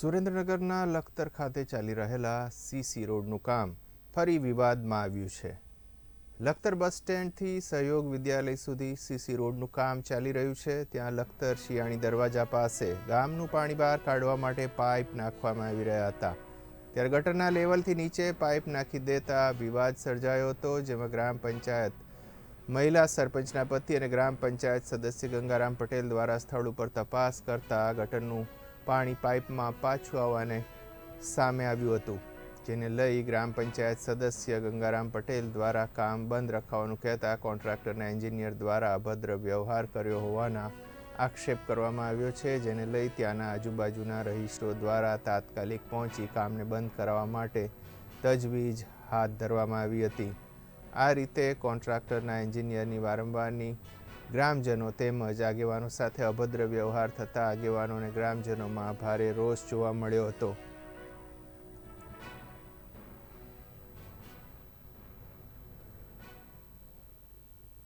સુરેન્દ્રનગરના લખતર ખાતે ચાલી રહેલા સીસી રોડનું કામ ફરી વિવાદમાં આવ્યું છે. લખતર બસ સ્ટેન્ડથી સહયોગ વિદ્યાલય સુધી સીસી રોડનું કામ ચાલી રહ્યું છે. ત્યાં લખતર શિયાળી દરવાજા પાસે ગામનું પાણી બહાર કાઢવા માટે પાઇપ નાખવામાં આવી રહ્યા હતા. ત્યારે ગટરના લેવલથી નીચે પાઇપ નાખી દેતા વિવાદ સર્જાયો હતો, જેમાં ગ્રામ પંચાયત મહિલા સરપંચના પતિ અને ગ્રામ પંચાયત સદસ્ય ગંગારામ પટેલ દ્વારા સ્થળ ઉપર તપાસ કરતા ગટરનું પાણી પાઇપમાં પાછું આવવાને સામે આવ્યું હતું, જેને લઈ ગ્રામ પંચાયત સદસ્ય ગંગારામ પટેલ દ્વારા કામ બંધ રખાવાનું કહેતા કોન્ટ્રાક્ટરના એન્જિનિયર દ્વારા અભદ્ર વ્યવહાર કર્યો હોવાના આક્ષેપ કરવામાં આવ્યો છે, જેને લઈ ત્યાંના આજુબાજુના રહીશો દ્વારા તાત્કાલિક પહોંચી કામને બંધ કરાવવા માટે તજવીજ હાથ ધરવામાં આવી હતી. આ રીતે કોન્ટ્રાક્ટરના એન્જિનિયરની વારંવારની ગ્રામજનો તેમજ આગેવાનો સાથે અભદ્ર વ્યવહાર થતા આગેવાનોને ગ્રામજનોમાં ભારે રોષ જોવા મળ્યો હતો.